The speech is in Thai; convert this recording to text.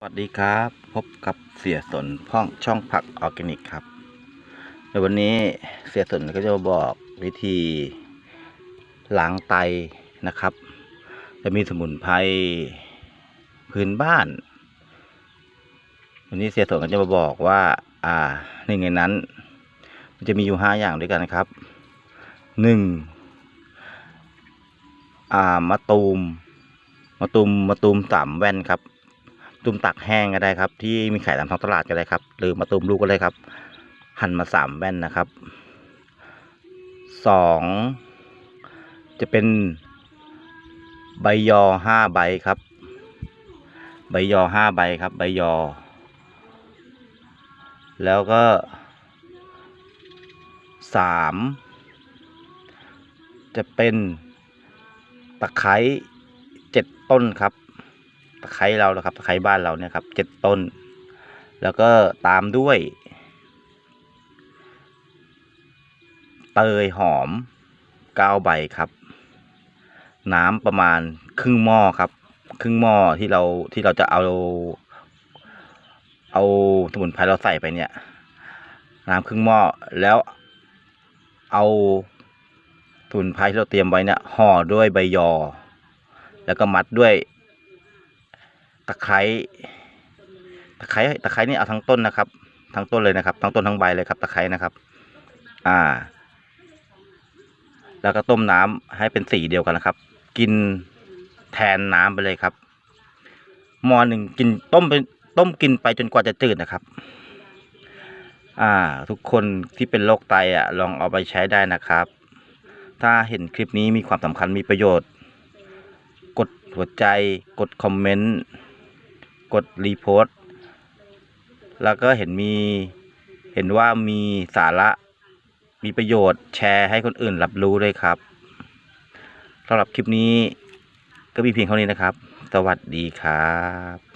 สวัสดีครับ พบกับเสียสนพ่องช่องผักออร์แกนิกครับในวันนี้เสียสนก็จะมาบอกวิธีล้างไตนะครับ จะมีสมุนไพรพื้นบ้าน วันนี้เสียสนก็จะมาบอกว่า อ่าหนึ่งในนั้น มันจะมีอยู่ห้าอย่างด้วยกันนะครับหนึ่งอ่ามะตูมมะตูมมะตูมสามแว่นครับ ตุมตักแห้งก็ได้ครับ ที่มีขายตามท้องตลาดก็ได้ครับ หรือมาตุมลูกก็ได้ครับ หั่นมาสามแว่นนะครับสองจะเป็นใบยอห้าใบครับ ใบยอห้าใบครับ ใบยอ แล้วก็สามจะเป็นตะไคร้เจ็ดต้นครับ ตะไคร้เรานะครับตะไคร้บ้านเราเนี่ยครับเจ็ดต้น แล้วก็ตามด้วย เตยหอมเก้าใบครับ น้ำประมาณครึ่งหม้อครับ ครึ่งหม้อที่เราที่เราจะเอา เอาสมุนไพรเราใส่ไปเนี่ย น้ำครึ่งหม้อแล้วเอาสมุนไพรที่เราเตรียมไว้เนี่ยห่อด้วยใบยอ แล้วก็มัดด้วย ตะไคร้ตะไคร้ตะไคร้นี่เอาทั้งต้นนะครับ ทั้งต้นเลยนะครับ ทั้งต้นทั้งใบเลยครับ ตะไคร้นะครับ อ่า แล้วก็ต้มน้ำให้เป็นสีเดียวกันนะครับ กินแทนน้ำไปเลยครับหมอหนึ่งกินต้มเป็นต้มกินไปจนกว่าจะจืดนะครับ อ่า ทุกคนที่เป็นโรคไตอะ ลองเอาไปใช้ได้นะครับ ถ้าเห็นคลิปนี้มีความสำคัญมีประโยชน์ กดหัวใจกดคอมเมนต์ กดรีโพสต์แล้วก็เห็นมีเห็นว่ามีสาระมีประโยชน์แชร์ให้คนอื่นรับรู้ด้วยครับสำหรับคลิปนี้ก็มีเพียงเท่านี้นะครับ สวัสดีครับ